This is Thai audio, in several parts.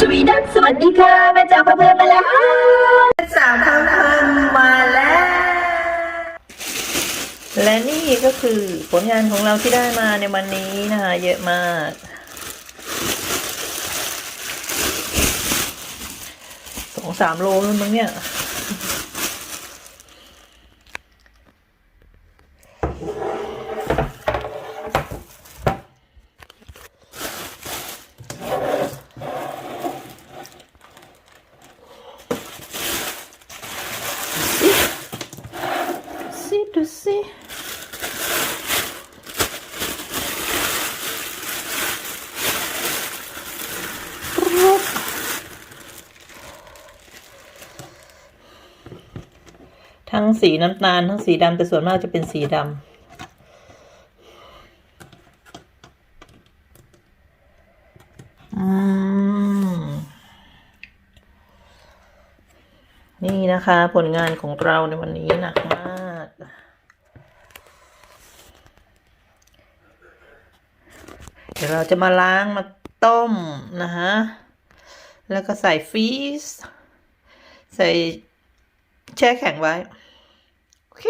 สวัสดีค่ะแม่จับเพื่อนมาแล้วสาวทำทันมาแล้ว และนี่ก็คือผลงานของเราที่ได้มาในวันนี้นะคะเยอะมาก สองสามโลแล้วมั้งเนี่ย สิดูสิรูป ทั้งสีน้ำตาล ทั้งสีดำแต่ส่วนมากจะเป็นสีดำอืมนี่นะคะ ผลงานของเราในวันนี้หนักมาก เดี๋ยวเราจะมาล้างมาต้มนะฮะ แล้วก็ใส่ฟรีซใส่แช่แข็งไว้ เค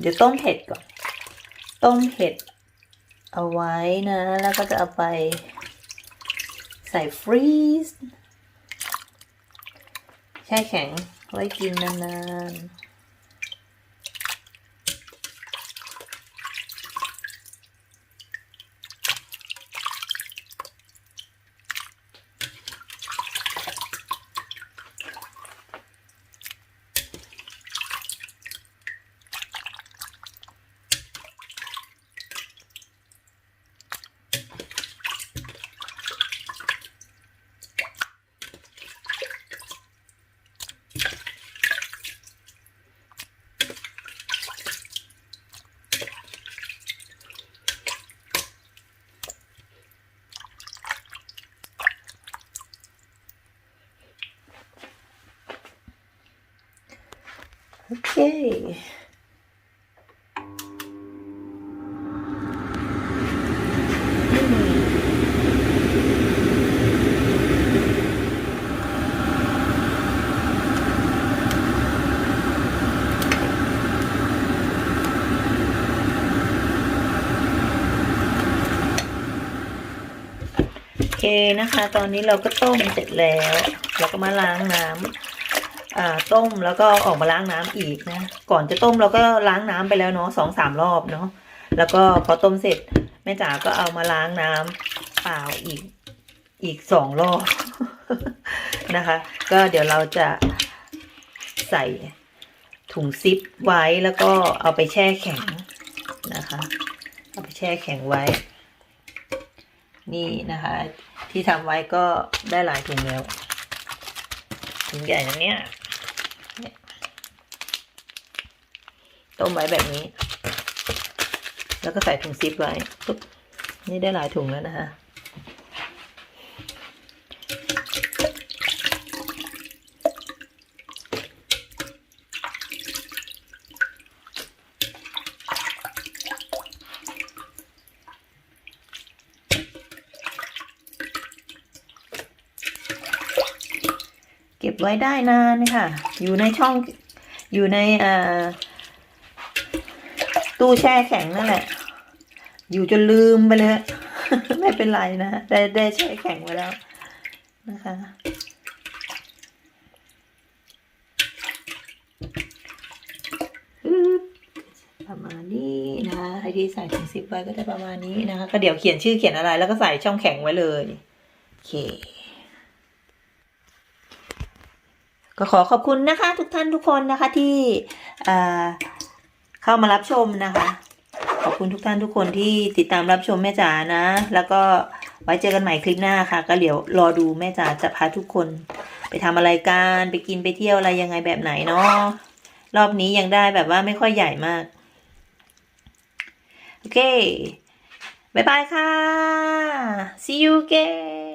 เดี๋ยวต้มเห็ดก่อน ต้มเห็ด เอาไว้นะ แล้วก็จะเอาไป ใส่ฟรีซ แช่แข็งไว้กินนานๆ โอเคโอเคนะคะ ตอนนี้เราก็ต้มเสร็จแล้ว เราก็มาล้างน้ำ ต้มแล้วก็ออกมาล้างน้ำอีกนะ ก่อนจะต้มเราก็ล้างน้ำไปแล้วเนาะสองสามรอบเนาะแล้วก็พอต้มเสร็จแม่จ๋าก็เอามาล้างน้ำเปล่าอีกอีกสองรอบนะคะ ก็เดี๋ยวเราจะใส่ถุงซิปไว้แล้วก็เอาไปแช่แข็งนะคะ เอาไปแช่แข็งไว้ นี่นะคะ ที่ทำไว้ก็ได้หลายถุงแล้วถุงใหญ่นะเนี่ยเนี่ย ต้มไว้แบบนี้ แล้วก็ใส่ถุงซิปไว้ปุ๊บนี่ได้หลายถุงแล้วนะคะเก็บไว้ได้นานค่ะ อยู่ในช่อง อยู่ในอ่า ตู้แช่แข็งนั่นแหละ อยู่จนลืมไปเลย ไม่เป็นไรนะได้ได้แช่แข็งไว้แล้วนะคะ ประมาณนี้นะใครที่ใส่ถุงซิปไว้ก็จะประมาณนี้นะคะ ก็เดี๋ยวเขียนชื่อเขียนอะไร แล้วก็ใส่ช่องแข็งไว้เลยโอเคก็ขอขอบคุณนะคะ ทุกท่านทุกคนนะคะที่ เข้ามารับชมนะคะ ขอบคุณทุกท่านทุกคนที่ติดตามรับชมแม่จ๋านะ แล้วก็ไว้เจอกันใหม่คลิปหน้าค่ะ ก็เดี๋ยวรอดูแม่จ๋าจะพาทุกคน ไปทำอะไรกันไปกินไปเที่ยวอะไรยังไงแบบไหนเนาะรอบนี้ยังได้แบบว่าไม่ค่อยใหญ่มาก โอเคบายบายค่ะ see you again